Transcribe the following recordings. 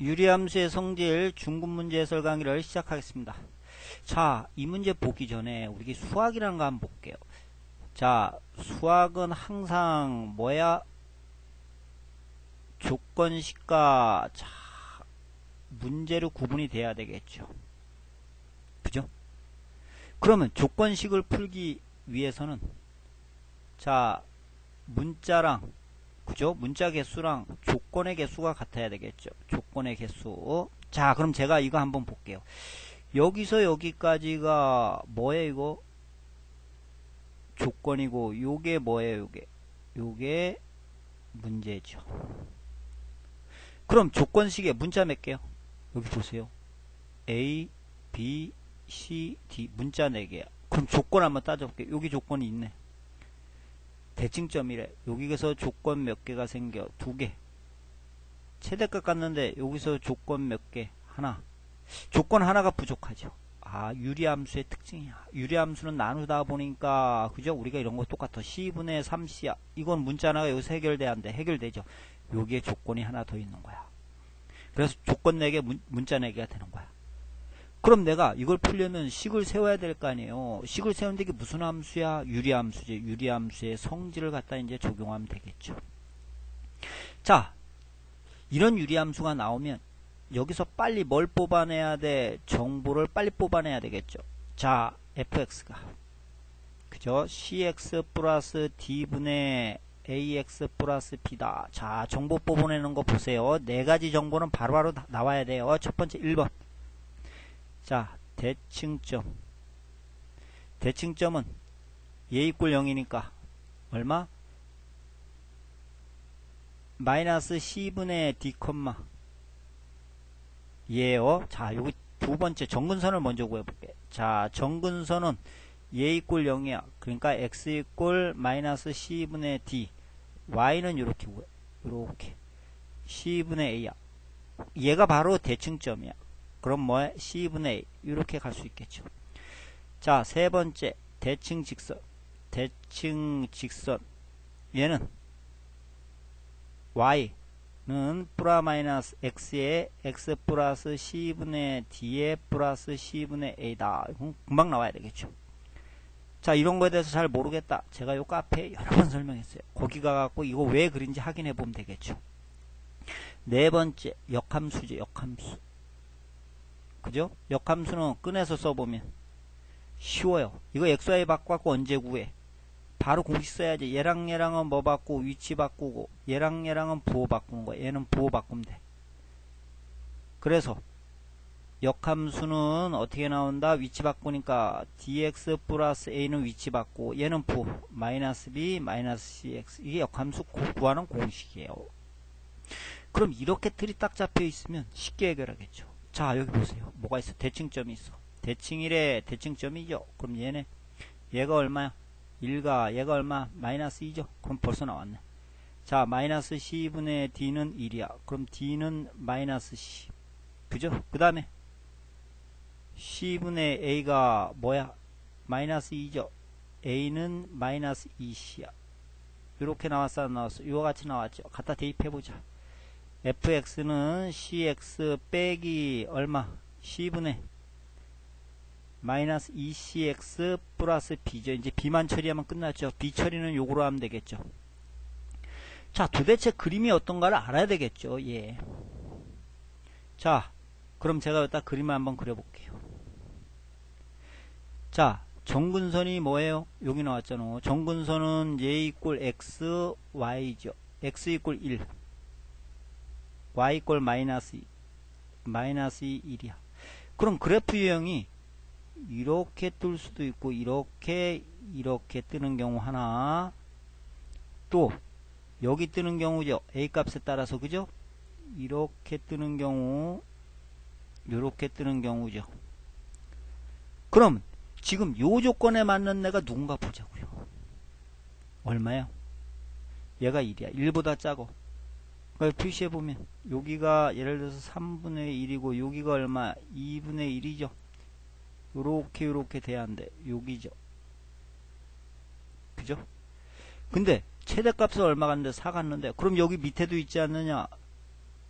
유리함수의 성질 중급 문제 해설 강의를 시작하겠습니다. 자, 이 문제 보기 전에 우리 수학이라는 거 한번 볼게요. 자, 수학은 항상 뭐야? 조건식과 자, 문제로 구분이 돼야 되겠죠. 그죠? 그러면 조건식을 풀기 위해서는 자, 문자랑 그죠? 문자 개수랑 조건의 개수가 같아야 되겠죠. 조건의 개수. 자, 그럼 제가 이거 한번 볼게요. 여기서 여기까지가 뭐예요, 이거? 조건이고, 요게 뭐예요, 요게? 요게 문제죠. 그럼 조건식에 문자 몇 개요? 여기 보세요. A, B, C, D. 문자 4개야. 그럼 조건 한번 따져볼게요. 여기 조건이 있네. 대칭점이래. 여기서 조건 몇 개가 생겨? 두 개. 최대값 갔는데 여기서 조건 몇 개? 하나. 조건 하나가 부족하죠. 아, 유리함수의 특징이야. 유리함수는 나누다 보니까, 그죠? 우리가 이런 거 똑같아. C분의 3C야. 이건 문자 하나가 여기서 해결돼야 한대. 해결되죠. 여기에 조건이 하나 더 있는 거야. 그래서 조건 4개, 문, 문자 4개가 되는 거야. 그럼 내가 이걸 풀려면 식을 세워야 될 거 아니에요. 식을 세우는데 이게 무슨 함수야? 유리함수지. 유리함수의 성질을 갖다 이제 적용하면 되겠죠. 자, 이런 유리함수가 나오면 여기서 빨리 뭘 뽑아내야 돼? 정보를 빨리 뽑아내야 되겠죠. 자, fx가 그죠? cx 플러스 d분의 ax 플러스 b다. 자, 정보 뽑아내는 거 보세요. 네 가지 정보는 바로바로 바로 나와야 돼요. 첫 번째 1번. 자, 대칭점. 대칭점은 얘 이꼴 0이니까 얼마? 마이너스 C분의 D, 얘요. 자, 여기 두 번째 정근선을 먼저 구해볼게. 자, 정근선은 얘 이꼴 0이야. 그러니까 x 이꼴 마이너스 C분의 D. y는 이렇게 구해. 이렇게. C분의 A야. 얘가 바로 대칭점이야. 그럼 뭐에 C분의 A 이렇게 갈 수 있겠죠. 자, 세 번째 대칭 직선. 대칭 직선. 얘는 y는 플라 마이너스 x에 x 플러스 c분의 d에 플러스 c분의 a다. 금방 나와야 되겠죠. 자, 이런 거에 대해서 잘 모르겠다. 제가 요 카페에 여러 번 설명했어요. 거기 가갖고 이거 왜 그린지 확인해 보면 되겠죠. 네 번째, 역함수죠, 역함수. 그죠? 역함수는 꺼내서 써보면 쉬워요. 이거 XY 바꿔갖고 언제 구해? 바로 공식 써야지. 얘랑 얘랑은 뭐 바꾸고 위치 바꾸고 얘랑 얘랑은 부호 바꾸는 거. 얘는 부호 바꾸면 돼. 그래서 역함수는 어떻게 나온다? 위치 바꾸니까 dx 플러스 a는 위치 바꾸고 얘는 부호 마이너스 b 마이너스 cx 이게 역함수 구하는 공식이에요. 그럼 이렇게 틀이 딱 잡혀 있으면 쉽게 해결하겠죠. 자 여기 보세요. 뭐가 있어? 대칭점이 있어. 대칭이래 대칭점이죠. 그럼 얘네 얘가 얼마야? 1가 얘가 얼마? 마이너스 2죠? 그럼 벌써 나왔네. 자 마이너스 C분의 D는 1이야. 그럼 D는 마이너스 C. 그죠? 그 다음에 C분의 A가 뭐야? 마이너스 2죠? A는 마이너스 2C야. 이렇게 나왔어 안 나왔어? 이와 같이 나왔죠? 갖다 대입해 보자 fx는 cx 빼기 얼마? c분의 마이너스 2cx 플러스 b죠. 이제 b만 처리하면 끝났죠. b 처리는 요거로 하면 되겠죠. 자, 도대체 그림이 어떤가를 알아야 되겠죠. 예. 자, 그럼 제가 여기다 그림을 한번 그려볼게요. 자, 정근선이 뭐예요? 여기 나왔잖아. 정근선은 a 이꼴 x, y죠. x 이꼴 1. Y 이꼴 마이너스 2, 마이너스 1이야. 그럼 그래프 유형이 이렇게 뜰 수도 있고 이렇게 이렇게 뜨는 경우 하나 또 여기 뜨는 경우죠. a 값에 따라서 그죠? 이렇게 뜨는 경우 이렇게 뜨는 경우죠. 그럼 지금 요 조건에 맞는 애가 누군가 보자고요. 얼마야? 얘가 1이야. 1보다 작어. 그걸 표시해 보면 여기가 예를 들어서 3분의 1이고 여기가 얼마 2분의 1이죠 요렇게 요렇게 돼야 한대 여기죠 그죠 근데 최대값은 얼마 갔는데 4 갔는데 그럼 여기 밑에도 있지 않느냐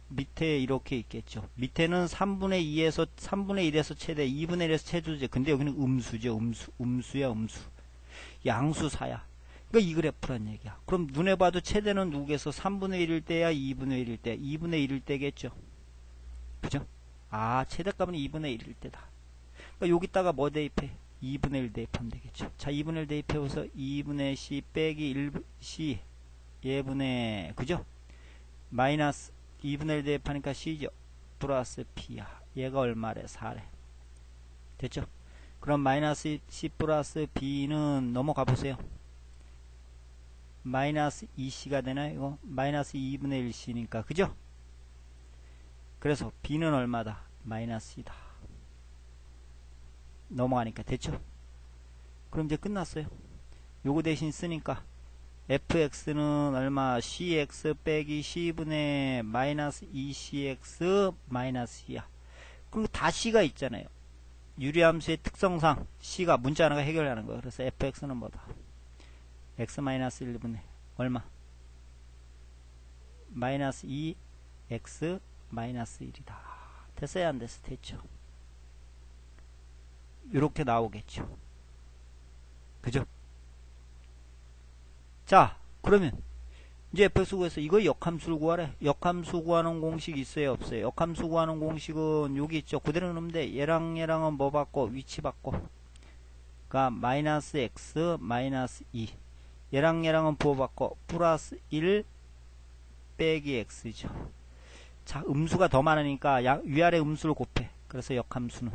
밑에 이렇게 있겠죠. 밑에는 3분의 2에서 3분의 1에서 최대, 2분의 1에서 최소제. 근데 여기는 음수죠. 음수, 음수야, 음수. 양수사야. 그러니까 이 그래프란 얘기야. 그럼 눈에 봐도 최대는 누구에서 3분의 1일 때야, 2분의 1일 때, 2분의 1일 때겠죠. 그죠? 아, 최대값은 2분의 1일 때다. 그러니까 여기다가 뭐 대입해? 2분의 1 대입하면 되겠죠. 자, 2분의 1 대입해서 2분의 C 빼기 1 C 예분의 그죠? 마이너스 2분의 1 대입하니까 C죠. 플러스 P야. 얘가 얼마래? 4래. 됐죠? 그럼 마이너스 C 플러스 B는 넘어가 보세요. 마이너스 2C가 되나요? 이거 마이너스 2분의 1C니까 그죠? 그래서 B는 얼마다? 마이너스 2다. 넘어가니까 됐죠? 그럼 이제 끝났어요. 요거 대신 쓰니까 fx는 얼마? cx 빼기 c분의 마이너스 2cx 마이너스 2야. 그럼 다 c가 있잖아요. 유리함수의 특성상 c가 문자 하나가 해결하는 거예요. 그래서 fx는 뭐다? X 마이너스 1분의 얼마? 마이너스 2x 마이너스 1이다. 됐어요? 안 됐어? 됐죠? 이렇게 나오겠죠. 그죠? 자, 그러면 이제 fx 구해서 이거 역함수를 구하래. 역함수 구하는 공식 있어요, 없어요? 역함수 구하는 공식은 여기 있죠. 그대로 돼. 얘랑 얘랑은 뭐 받고 위치 받고. 그니까 마이너스 x 마이너스 2. 얘랑 얘랑은 부호 받고 플러스 1 빼기 x죠. 자, 음수가 더 많으니까 위아래 음수를 곱해. 그래서 역함수는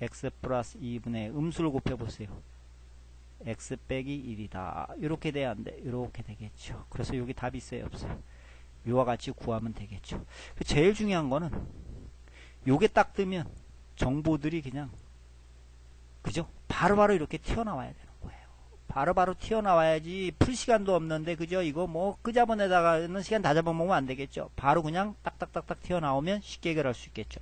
x 플러스 2분의 음수를 곱해보세요. x 빼기 1이다. 이렇게 돼야 안 돼. 이렇게 되겠죠. 그래서 여기 답이 있어요, 없어요? 요와 같이 구하면 되겠죠. 그 제일 중요한 거는 요게 딱 뜨면 정보들이 그냥 그죠? 바로바로 바로 이렇게 튀어나와야 거예요. 바로바로 바로 튀어나와야지 풀 시간도 없는데 그죠? 이거 뭐 끄잡아내다가는 시간 다 잡아먹으면 안 되겠죠. 바로 그냥 딱딱딱딱 튀어나오면 쉽게 해결할 수 있겠죠.